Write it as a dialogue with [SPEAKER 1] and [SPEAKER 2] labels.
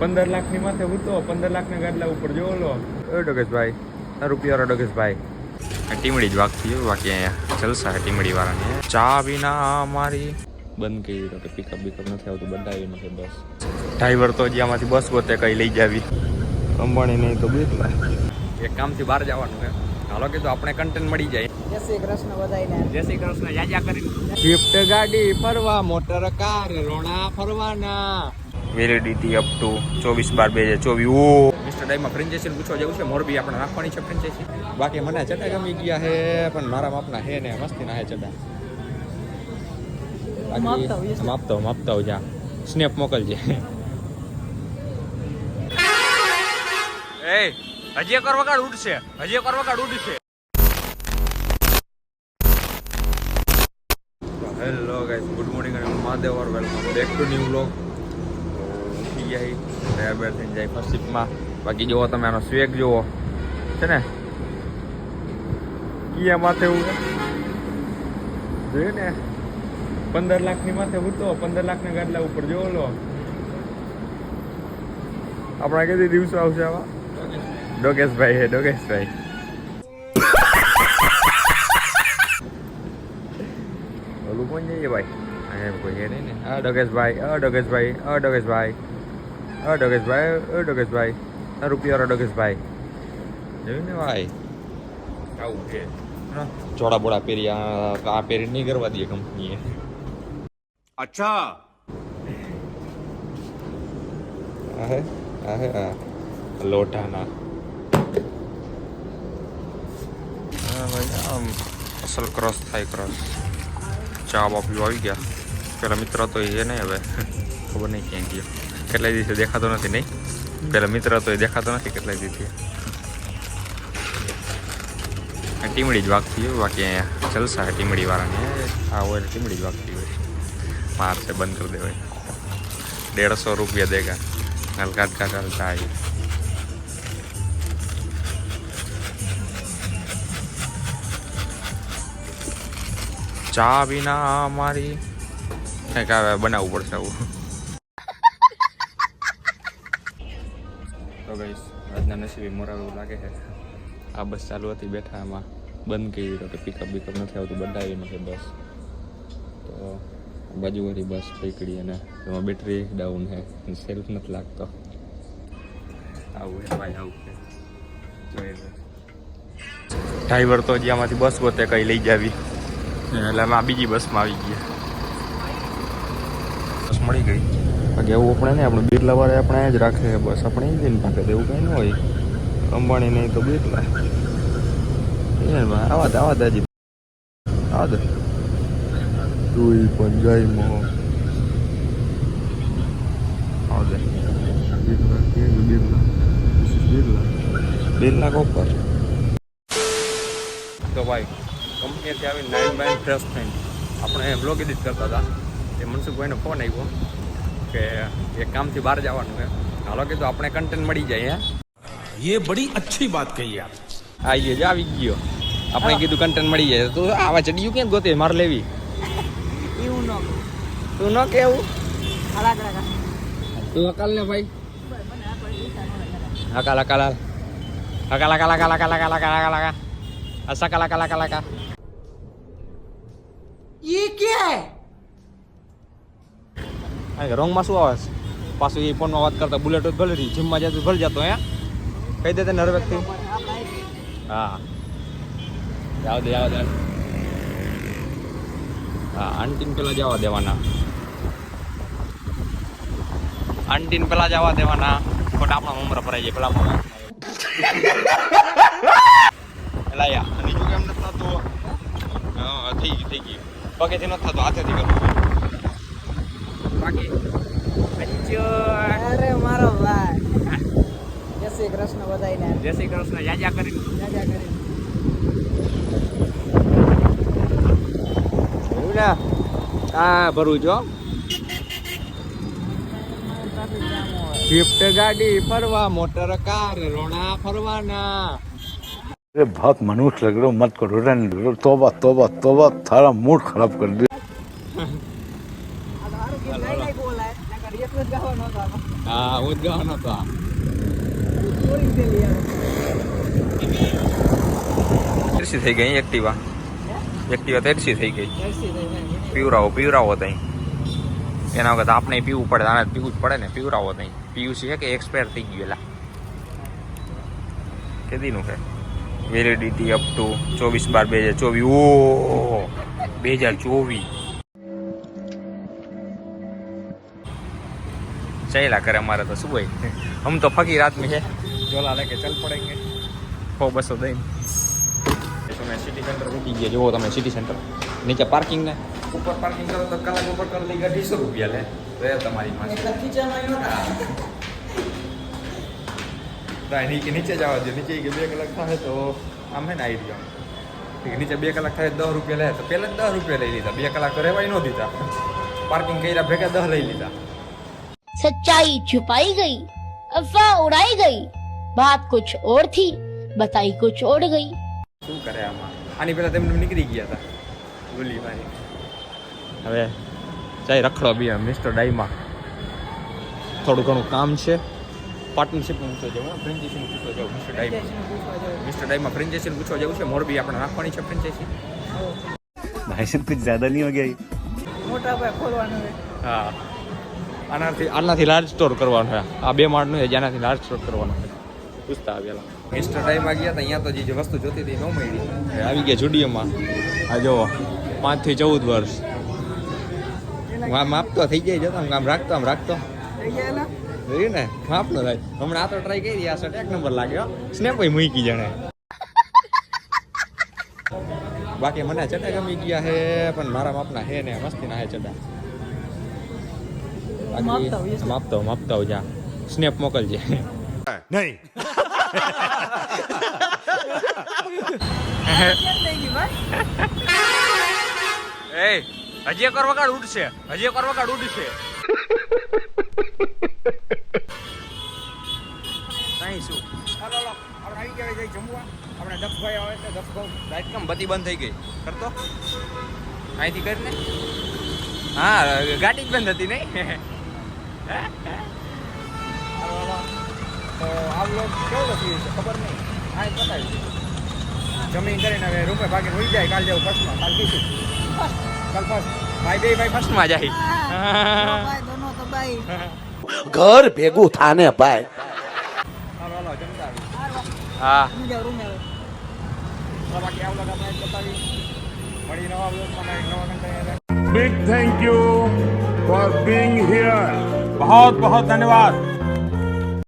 [SPEAKER 1] પંદર લાખની માથે ઉતો પંદર લાખના ગાદલા ઉપર જો લો. ઓય ડોગેશભાઈ આ રૂપિયા ડોગેશભાઈ. ટીમડી જ વાગતી હોય બાકી અહીંયા જલસા ટીમડી વાળાને ચા વિના મારી. બંધ કરી દીધો કે પિકઅપ બિકઅપ નથી આવતું બધા એ નથી બસ. ડ્રાઈવર તો જ્યાંમાંથી બસ ગોતે કઈ લઈ જાવી. અંબાણી નહીં તો બીજલા એક કામથી બહાર જવાનું એમ. હાલો કીધું આપણે કન્ટેન્ટ મળી જાય.
[SPEAKER 2] જય શ્રી કૃષ્ણ બધાયને.
[SPEAKER 1] જય શ્રી કૃષ્ણ જાજા કરી. સ્વિફ્ટ ગાડી ફરવા મોટર કાર રોણા ફરવાના. વેલિડિટી અપ ટુ ચોવીસ બાર બે હજાર ચોવીસ. ઓ. મિસ્ટર ડાઈમાં ફ્રેન્ચાઇઝી પૂછવા જેવું છે મોરબી આપણે રાખવાની છે ફ્રેન્ચાઇઝી બાકી મને ચટા ગમી ગયા હે પણ મારા માપના હે ને મસ્તીના હે ચટા
[SPEAKER 2] માપતા હોઈએ માપતા
[SPEAKER 1] માપતો માપતો જા. સ્નેપ મોકલજે. એ હજી એક વગાડ ઉડશે હજી એક વગાડ ઉડશે. હેલો ગાઈસ ગુડ મોર્નિંગ અને મહાદેવ ઓર welcome back to new vlog બાકી જુઓ તમે આનો સ્વેગ જુઓ. છે ને? કિયા માથે એવું? જોયું ને? પંદર લાખની માથે ઉતો પંદર લાખના ગાડલા ઉપર. જોવો લો. આપણા કેટલી દિવસો આવશે આવા? ડોકેશભાઈ હે, ડોકેશભાઈ. ઓલું કોણ જઈએ ભાઈ? એમ કોઈ હે નહીં ને. અ ડોકેશભાઈ અ ડોકેશભાઈ અ ડોકેશભાઈ. ở đâu cái bài ở đâu cái bài ta rupee ở đâu cái bài nhớ nè bài cậu thế पेरी आ, आ पेरी नहीं करवा दिए कंपनी है
[SPEAKER 3] अच्छा
[SPEAKER 1] आहे आहे आ लोटा ना हाँ भाई हम असल क्रॉस थाई क्रॉस चाव आप भी आ गया तेरा मित्र तो ये नहीं है भाई खबर नहीं कहेंगे કેટલા દિવસે દેખાતો નથી નહીં પેલા મિત્ર હતો એ દેખાતો નથી કેટલા દિવસથી ટીમડી જ વાગતી હોય બાકી અહીંયા જલસા છે ટીમડી વાળાને આ હોય ટીમડી જ વાગતી હોય માર છે બંધ કરી દેવાય डेढ़ રૂપિયા દેગા હલકા હલકા ચાલતા આવી ચા વિના અમારી કંઈક આવે બનાવવું પડશે આવું તો ગઈશ. આજના નસીબે મોરાવ એવું લાગે છે. આ બસ ચાલુ હતી બેઠા એમાં બંધ કરી તો કે પિકઅપ બિકઅપ નથી આવતું બંધાવી નથી બસ. તો બાજુમાંથી બસ પકડી અને એમાં બેટરી ડાઉન છે. સેલ્ફ નથી લાગતો. આવું ભાઈ, આવું ડ્રાઈવર તો હજી આમાંથી બસ ગોતે કઈ લઈ જાવી. એટલે અમે આ બીજી બસમાં આવી ગયા. બસ મળી ગઈ. બાકી એવું આપણે ને આપણે બિરલા વાળા આપણે અહીંયા જ રાખે બસ આપણે ઇન્જિન પાકે તો એવું કંઈ ન હોય. અંબાણી નહીં તો બિરલા આવા દે આવા દાજી આવા દે. તું પણ જય મો. આવા દે. બિરલા કે બિરલા બિરલા બિરલા કોપર. તો ભાઈ કંપનીથી આવી નાઇન બાઇન ફ્રેશ થઈને આપણે બ્લોગ એડિટ કરતા હતા. એ મનસુખભાઈનો ફોન આવ્યો કે એક કામથી બહાર જવાનું છે હાલો કીધું આપણે કન્ટેન્ટ મળી જાય હે
[SPEAKER 3] ये બડી अच्छी બાત કહી આપ
[SPEAKER 1] આવીએ જ આવી ગયો આપણે કીધું કન્ટેન્ટ મળી જાય તો આવા ચડિયું કેમ ગોતે મારે લેવી
[SPEAKER 2] એવું ન
[SPEAKER 1] તું ન કેવું
[SPEAKER 2] અલગ અલગ
[SPEAKER 1] તું અકાલ ને ભાઈ અકાલ અકાલ હાલ. અકાલ અકાલ અકાલ અકાલ અકાલ અકાલ અકાલ અકાલ અસકાલ અકાલ અકાલ અકાલ
[SPEAKER 2] ये क्या है
[SPEAKER 1] આ રોંગમાં શું આવે છે? પાછું એ ફોનમાં વાત કરતા બુલેટ ભલે રહી જીમમાં જતું ભલે જતો હે. કહી દે તને હરવેકથી. હા. જાવ દે જાવ દે. હા આંટીને પેલા જવા દેવાના. આંટીને પેલા જવા દેવાના. ખોટા આપણા ઉમર ભરાઈ જાય પેલા પેલા યા અને જો કેમ નથી થતું? હા થઈ ગયું થઈ ગયું. પગેથી નથી થતું હાથેથી કરું બાકી?
[SPEAKER 2] અરે મારો ભાઈ. જય શ્રી કૃષ્ણ બધાને
[SPEAKER 1] જય શ્રી કૃષ્ણ જાજા કરી
[SPEAKER 2] જાજા કરી
[SPEAKER 1] ફરવા મોટર કાર રોણા ફરવાના.
[SPEAKER 2] અરે બાપ મનુષ્ય મત કરો રે
[SPEAKER 1] તોબા તોબા તોબા મૂડ ખરાબ
[SPEAKER 2] કરી દે. યાર
[SPEAKER 1] તેરસી થઈ ગઈ એક્ટિવા એક્ટિવા તેરસી થઈ ગઈ. પીવરાવો પીવરાવો તઈ. એના વખત આપણે પીવું પડે, આને પીવું જ પડે ને પીવરાવો તઈ. પીયુસી છે કે એક્સપાયર થઈ ગયું એલા? કેદીનું છે? વેલિડિટી અપ ટુ ચોવીસ બાર બે હજાર ચોવીસ. ઓ બે હજાર ચોવીસ. ચાલ્યા કરે અમારે તો શું હોય? હમ તો ફકીર આદમી છે જોલા લાગે ચલ પડેંગે હો બસો દઈને તમે સિટી સેન્ટર ઉઠી ગયા જુઓ તમે સિટી સેન્ટર નીચે પાર્કિંગ ને. ઉપર પાર્કિંગ કરો તો કલાક ઉપર કરી લઈ અઢીસો રૂપિયા લે. તો તમારી પાસે. નીચે નીચે જવા દો નીચે કે બે કલાક થાય તો આમ હે ને આવી જાવ નીચે બે કલાક થાય દસ રૂપિયા લે. તો પહેલા દસ રૂપિયા લઈ લીધા. બે કલાક તો રહેવાય ન દીધા. પાર્કિંગ કર્યા ભેગા દસ લઈ લીધા.
[SPEAKER 4] सच्चाई छुपाई गई अफवाह उड़ाई गई बात कुछ और थी बताई कुछ और गई
[SPEAKER 1] શું કરે આમાં આની પહેલા તેમને નીકળી ગયા હતા બોલી મારી હવે ચાય રખડો બી મિસ્ટર ડાઈમાં થોડું ઘણું કામ છે પાર્ટનરશિપનું પૂછવા જવું ફ્રેન્ચાઇઝીનું પૂછવા જવું મિસ્ટર ડાઈમાં
[SPEAKER 2] પૂછવા જાવ
[SPEAKER 1] મિસ્ટર ડાઈમાં ફ્રેન્ચાઇઝીનું પૂછવા જવું છે મોરબી આપણે નાખવાની છે ફ્રેન્ચાઇઝી
[SPEAKER 5] भाई साहब कुछ ज्यादा नहीं हो गया ये?
[SPEAKER 2] મોટા ભાઈ ખોલવાનું છે
[SPEAKER 1] હા આનાથી આનાથી લાર્જ સ્ટોર કરવાનો છે. આ બે માળનું છે જેનાથી લાર્જ સ્ટોર કરવાનો છે. પૂછતા આવેલા. મિસ્ટર ટાઈમમાં ગયા હતા અહીંયા તો જે વસ્તુ જોતી હતી ન મળી. આવી ગયા જુડિયોમાં. આ જો પાંચથી ચૌદ વર્ષ. હું આમ આપતો થઈ જાય જતો આમ રાખતો આમ રાખતો. જોયું ને? માપનો થાય. હમણાં આ તો ટ્રાય કરી આ છો એક નંબર લાગ્યો સ્નેપ મૂકી જણે. બાકી મને ચટા ગમી ગયા હે પણ મારા માપના હે ને મસ્તી ના હે ચડા
[SPEAKER 2] માપતા છે.
[SPEAKER 1] માપતો માપતો જા. સ્નેપ મોકલજે. એ હજી એક વગાડ ઉડશે. હજી એક વગાડ ઉડશે. નહીં શું? હાલો હાલો. આપણે આવી ગયા જઈ જમવા. આપણે દક્ષભાઈ આવે છે દક્ષભાઈ. લાઈટ કેમ બત્તી બંધ થઈ ગઈ? કરતો? અહીંથી કરીને? હા ગાડી જ બંધ હતી નહીં. તો આ બ્લોગ કેવો જમીન કરીને હવે રૂપે ભાગે હોઈ જાય કાલ જવું ફર્સ્ટમાં કાલ કીધું કાલ ફર્સ્ટ. ભાઈ બે ભાઈ ફર્સ્ટમાં જાય.
[SPEAKER 6] ઘર ભેગું થાને ભાઈ.
[SPEAKER 1] હા. બાકી આ બ્લોગ આપણે
[SPEAKER 3] હિયર
[SPEAKER 5] बहुत बहुत धन्यवाद